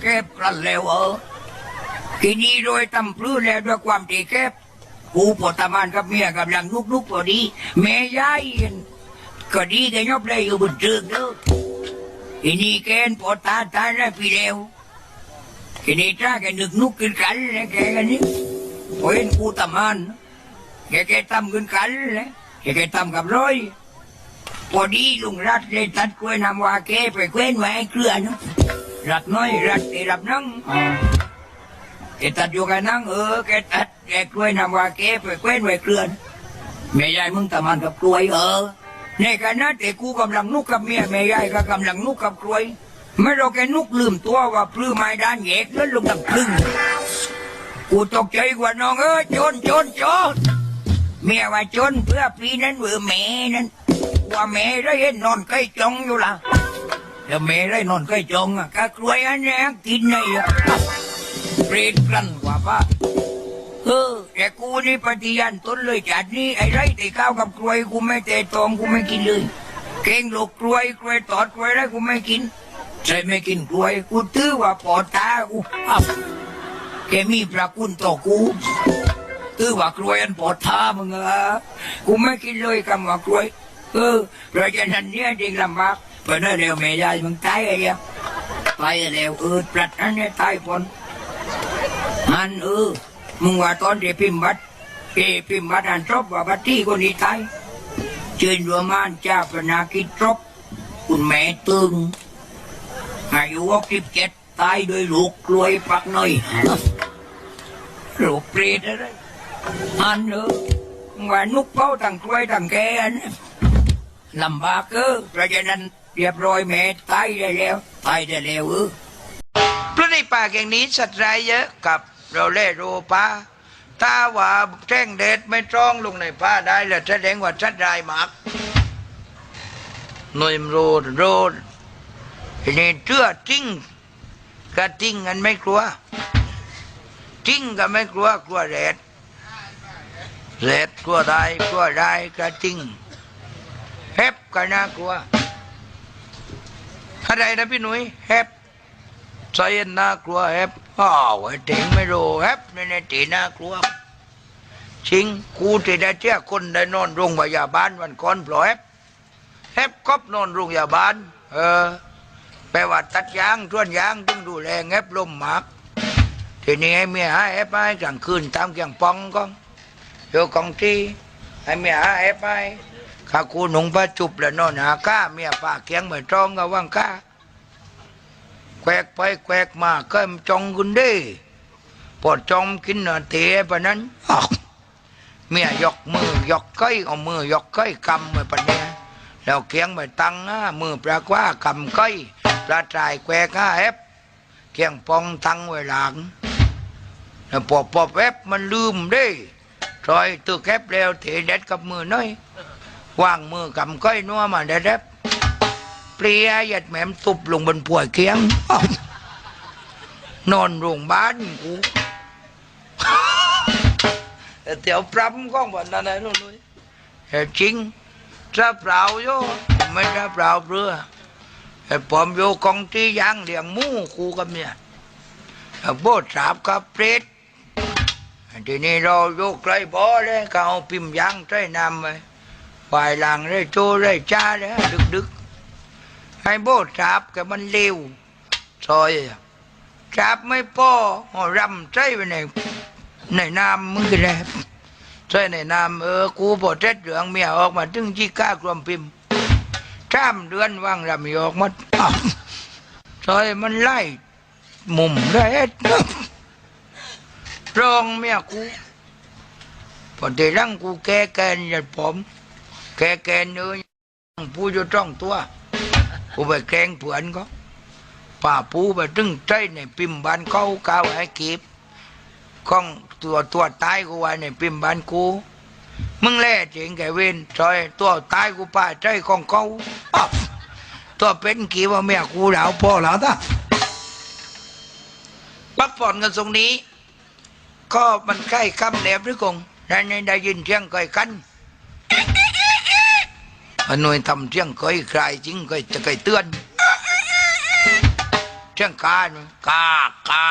แคบกลันแล้วเออทีนี้โดยตำพลื้แล้วด้วยความตีแคบกูปวดตามานกับเมียกำลังนุกนุกพอดีแม่ยายเห็นก็ดีแกยบได้อยู่บนเชือกเด้อทีนี้แกนปวดตาตายได้ปีแล้วทีนี้ถ้าแกนึกนุกขึ้นกันแล้วแกกันนี่พอเห็นกูตามานแกแกทำขึ้นกันแล้วแกแกทำกับร้อยพอดีลุงรัดเลยตัดกล้วยนำว่าแกไปเคว้นไว้เกลือนะ รัดน้อยรัดไอ้รับนั่งแกตัดอยู่กันนั่งเออแกตัดแกกล้วยนำว่าแกไปเคว้นไว้เกลือนแม่ยายมึงตะมันกับกล้วยเออในขณะแต่กูกำลังนุกกับเมียแม่ยายก็กำลังนุกกับกล้วยไม่เราแกนุกลืมตัวว่าพลื้ไม้ด้านแยกแล้วลงดังพลึงกูตกใจกว่าน้องเออจนจนโจนเมียว่าจนเพื่อปีนั้นเวอแม่นั้นว่าแม่ได้เห็นนอนใกล้จงอยู่ละ แล้วแม่ได้นอนใกล้จงอะก็กล้วยอันนี้กินไงอะเปรตกลันกว่าป้าเออแต่กูนี่ปฏิญาณตนเลยจัดนี้ไอ้ไรแต่ข้าวกับกล้วยกูไม่เตะตองกูไม่กินเลย เก่งหลกกล้วยกล้วยตอดกล้วยไรกูไม่กินใช่ไม่กินกล้วยกูตื้อว่าปอดตากูอ้าวแกมีประคุณต่อกูคือว่ากล้วยอันปวดท้ามึงเออกูไม่กินเลยคำว่ากล้วย เออเพราะฉะนั้นเนี่ยจริงลำบาก เพราะนั่นเร็วแม่ยายมึงตายไอ้เดียวตายเร็วเออปลัดอันนี้ตายคนอันเออมึงว่าตอนที่พิมพ์บัตรเอพิมพ์บัตรอันจบว่าบัตรที่คนนี้ตายเชิญรวมานเจ้าพนาคิดจบคุณแม่ตึงอายุหกสิบเจ็ดตายโดยลูกกล้วยปักน่อยลูกเปรตอะไรอันเออว่านุกเป้าตั้งกล้วยตั้งแกอันลำบากเออเพราะฉะนั้น เรียบร้อยแม่ตายได้แล้วตายได้แล้วเออเพราะในป่าแห่งนี้สัตว์ร้ายเยอะกับเราเล่โรปาถ้าว่าแจ้งเดชไม่ตรองลงในป่าได้แล้วแสดงว่าสัตว์ร้ายมากหน่วยโรดโรดนี่เชื่อจริงก็จริงกันไม่กลัวจริงก็ไม่กลัวกลัวแรดแรดกลัวได้กลัวได้ก็จริงแฮบก็น่ากลัว อะไรนะพี่หนุ่ยแฮบใจน่ากลัวแฮปอ้าวไอ้เด็งไม่รู้แฮปในในตีน่ากลัวชิงกูที่ได้เจ้าคนได้นอนโรงพยาบาลวันก่อนเพราะแฮปแฮปกอบนอนโรงพยาบาล เออแปลว่าตัดยางท่วนยางต้องดูแลแฮปลมหมากทีนี้ให้เมียหาแฮปให้กลางคืนตามเกียงปองก็โยกองที่ให้เมียหาแฮปให้ ข้ากูหนุ่งผ้าจุบแล้วนอนหาก้าเมียป้าเกียงเหมือนตรองก็ว่างก้าแควกไปแควกมาก็มจองกุนเด้พอจองกินเนื้อเตะปะนั้นเมียยกมือยกก้อยเอามือยกก้อยกำไปปะเนี่ยแล้วเคียงไปตั้งอะมือปลากว่ากำก้อยปลาตายแควกอะเอฟเคียงปองตั้งไว้หลังแล้วพอพอบแอฟมันลืมเด้ซอยตึกแคบแล้วเทเด็ดกับมือน้อย วางมือกำก้อยนัวมาเด็ดเด็ดเปลียหยัดแหมมตุบลงบนป่วยเคียง นอนโรงพยาบาลกูเดี๋ยวปรำก้องวันนั้นนะนู่นนู่นเฮ้ยจริงจะเปล่าโยไม่จะเปล่าเปลือไอ้ปอมโยกองที่ยางเลี้ยงมูกูกับเนี่ยไอ้โบดสาบกับเปรตทีนี้เราโยกไกลบ่อเลยเอาพิมพ์ยางใส่น้ำไป วายหลังได้โจได้จ้าเลยดึกดึกๆให้โบดจับกับมันเร็วซอยจับไม่พอเอรำใจไปในในน้ำมึงก็ได้ใจในน้ำเออกูพอเจ็ดเหลืองเมียออกมาถึงจีก้ากลมพิมพ์จ้ามเดือนว่างรำยอกมาซอยมันไล่มุมได้รองเมียกูพอทีหลังกูแก้แกนอย่าผม แกแกนเนื้อผู้จะจ้องตัวกูไปแกงเพื่อนก็ป่าปูไปตึงใจในปิมบานเขาก้าวให้กีบก้องตัวตัวตายกูไว้ในปิมบานกู มึงแล่จริงแกเวนซอยตัวตายกูป่าใจของเขาอ้าตัวเป็นกีว่าเมียกูแล้วพ่อแล้วนะพักผ่อนกันตรงนี้ ก็มันใกล้คำแหลมหรือกงได้ได้ยินเสียงก่กันอัน หน่วยทำเสียงเคยใครจริงเคยจะเคยเตือนเชียงการกากา